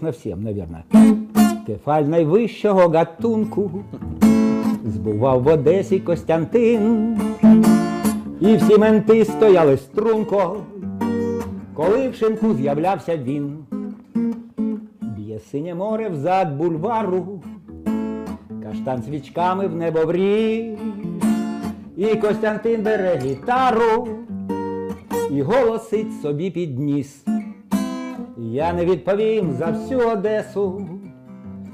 на всім, наверное. Кефаль найвищого гатунку збував в Одесі Костянтин. І всі менти стояли струнко, коли в шинку з'являвся він. Б'є синє море взад бульвару, каштан свічками в небо вріс, і Костянтин бере гітару і голосить собі під ніс. Я не відповім за всю Одесу,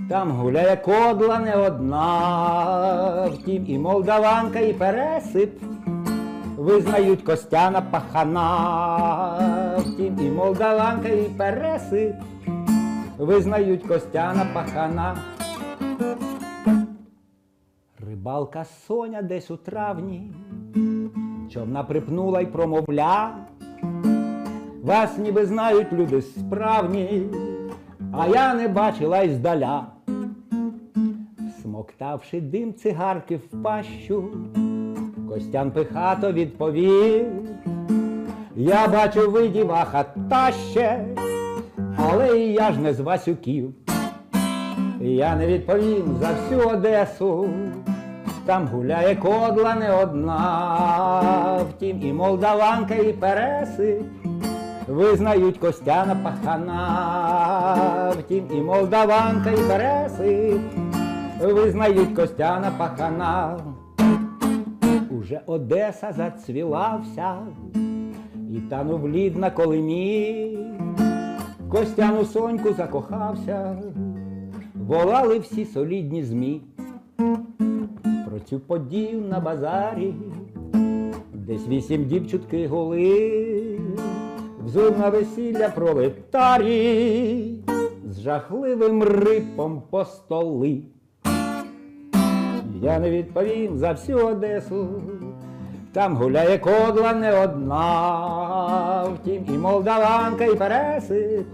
там гуляє кодла не одна, втім і молдаванка, і пересип. Визнають Костяна пахана, втім і молдаванка, і пересип. Визнають Костяна пахана. Рибалка Соня десь у травні, човна припнула й промовля. Вас ніби знають люди справні, а я не бачила й здаля. Смоктавши дим цигарки в пащу, Костян пихато відповів. Я бачу ви діваха та ще, але і я ж не з Васюків. Я не відповім за всю Одесу, там гуляє кодла не одна, втім і молдаванка, і переси визнають Костяна пахана, втім і молдаванка, і переси визнають Костяна пахана. Уже Одеса зацвілався, і танув лід на колимі. Костяну соньку закохався, волали всі солідні змі. Про цю подію на базарі, десь вісім дівчутки голи, взув на весілля пролетарій з жахливим рипом по столи. Я не відповім за всю Одесу, там гуляє кодла не одна, втім і молдаванка, і переси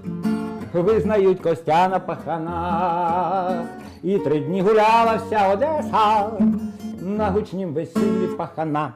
визнають Костяна пахана. І три дні гуляла вся Одеса на гучнім весіллі пахана.